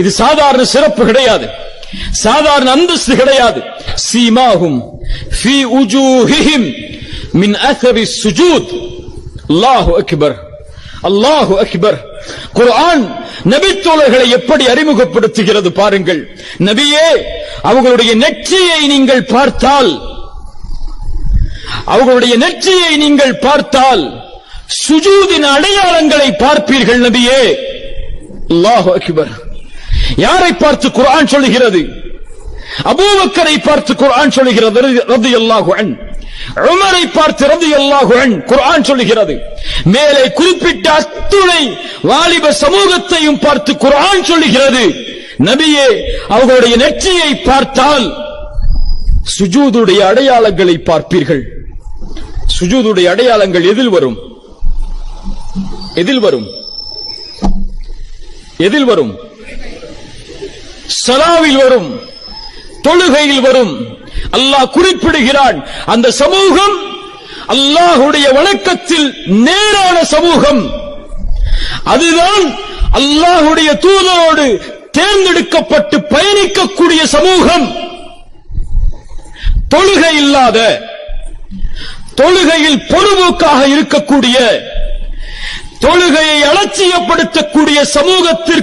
இது சாதாரண சிறப்பு கிடையாது. சாதாரண அந்தஸ்து கிடையாது. சீமாகும் ஃபீ உஜூஹிஹிம் மின் அஸரி சுஜூத். அல்லாஹு அக்பர். அல்லாஹு அக்பர். குர்ஆன் நபித்தோழர்களை எப்படி அறிமுகப்படுத்துகிறது பாருங்கள். நபியே அவர்களுடைய நெற்றியை நீங்கள் பார்த்தால் அவர்களுடைய நெற்றியை நீங்கள் பார்த்தால் சுஜூதின் அடையாளங்களை பார்ப்பீர்கள் நபியே. அல்லாஹு அக்பர் யாரை பார்த்து குரான் சொல்லுகிறது? அபூபக்கரை பார்த்து குரான் சொல்லுகிறது ரலியல்லாஹு அன். உமரை பார்த்து ரலியல்லாஹு அன் குரான் சொல்லுகிறது. மேலே குறிப்பிட்ட அத்துணை வாலிப சமூகத்தையும் பார்த்து குரான் சொல்லுகிறது. நபியே அவர்களுடைய நெற்றியை பார்த்தால் சுஜூதுடைய அடையாளங்களை பார்ப்பீர்கள். சுஜூதுடைய அடையாளங்கள் எதில் வரும்? எதில் வரும்? எதில் வரும்? சலாவில் வரும். தொழுகையில் வரும். அல்லாஹ் குறிப்பிடுகிறான். அந்த சமூகம் அல்லாஹுடைய வணக்கத்தில் நேரான சமூகம். அதுதான் அல்லாஹுடைய தூதரோடு தேர்ந்தெடுக்கப்பட்டு பயணிக்கக்கூடிய சமூகம். தொழுகை இல்லாத தொழுகையில் பொறுமோக்காக இருக்கக்கூடிய தொழுகையை அலட்சியப்படுத்தக்கூடிய சமூகத்திற்கு